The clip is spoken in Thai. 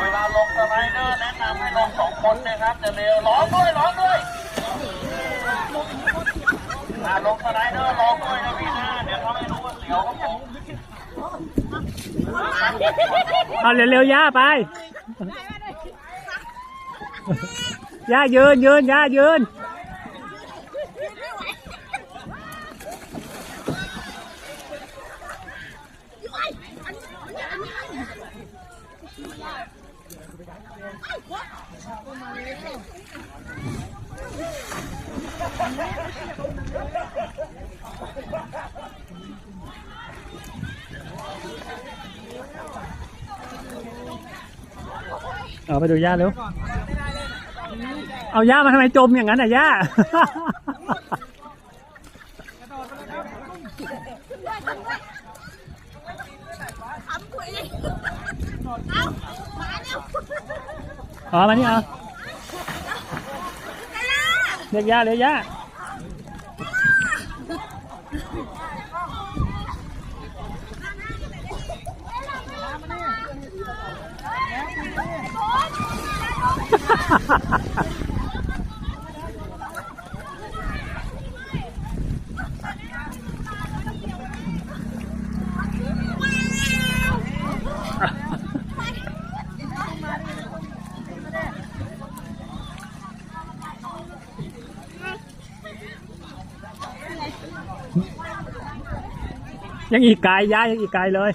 เวลาลงสไลเดอร์แนะนำให้ลงสองคนนะครับจะเร็วร้องด้วยร้องด้วยลงสไลเดอร์ร้องด้วยนะพี่นะเดี๋ยวเขาไม่รู้ว่าเสียวครับผมเอาเร็วๆย่าไปย่ายืนยืนย่ายืน เอาไปดูย่าเร็ว เอาย่ามาทำไมจมอย่างนั้นอะย่า ทำคุยเลยเอามาเร็ว อ๋อมานี่เอา ไปละ เรี ยังอีกไกลย้ายยังอีกไกลเลย